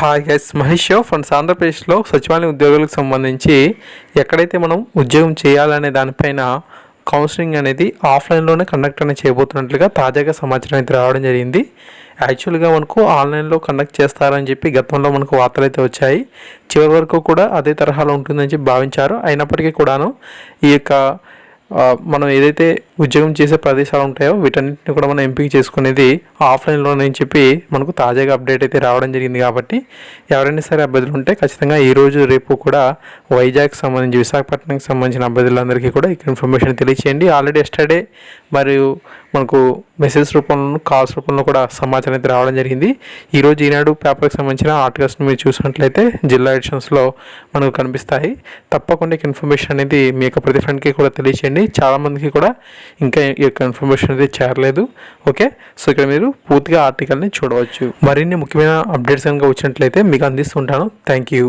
Hi guys Mahesh show friends ఆంధ్రప్రదేశ్లో సచివాలయ ఉద్యోగులకు సంబంధించి ఎక్కడైతే మనం ఉద్యోగం చేయాలనే దానిపైన కౌన్సిలింగ్ అనేది ఆఫ్లైన్లోనే కండక్ట్ అనేది చేయబోతున్నట్లుగా తాజాగా సమాచారం అయితే రావడం జరిగింది. యాక్చువల్గా మనకు ఆన్లైన్లో కండక్ట్ చేస్తారని చెప్పి గతంలో మనకు వార్తలు అయితే వచ్చాయి. చివరి వరకు కూడా అదే తరహాలో ఉంటుందని చెప్పి భావించారు. అయినప్పటికీ కూడాను ఈ యొక్క మనం ఏదైతే ఉద్యోగం చేసే ప్రదేశాలు ఉంటాయో వీటన్నిటిని కూడా మనం ఎంపిక చేసుకునేది ఆఫ్లైన్లోనే అని చెప్పి మనకు తాజాగా అప్డేట్ అయితే రావడం జరిగింది కాబట్టి ఎవరైనా సరే అభ్యర్థులు ఉంటే ఖచ్చితంగా ఈరోజు రేపు కూడా వైజాగ్కి సంబంధించి విశాఖపట్నంకి సంబంధించిన అభ్యర్థులందరికీ కూడా ఇక్కడ ఇన్ఫర్మేషన్ తెలియచేయండి. ఆల్రెడీ ఎస్టర్డే మరియు మనకు మెసేజ్ రూపంలో కాల్స్ రూపంలో కూడా సమాచారం అయితే రావడం జరిగింది. ఈరోజు ఈనాడు పేపర్కి సంబంధించిన ఆర్టికల్స్ని మీరు చూసినట్లయితే జిల్లా ఎడిషన్స్లో మనకు కనిపిస్తాయి. తప్పకుండా ఈ ఇన్ఫర్మేషన్ అనేది మీ యొక్క ప్రతి ఫ్రెండ్కి కూడా తెలియచేయండి. చాలామందికి కూడా ఇంకా ఈ యొక్క ఇన్ఫర్మేషన్ అనేది చేరలేదు. ఓకే? సో ఇక్కడ మీరు పూర్తిగా ఆర్టికల్ని చూడవచ్చు. మరిన్ని ముఖ్యమైన అప్డేట్స్ కనుక వచ్చినట్లయితే మీకు అందిస్తుంటాను. Thank you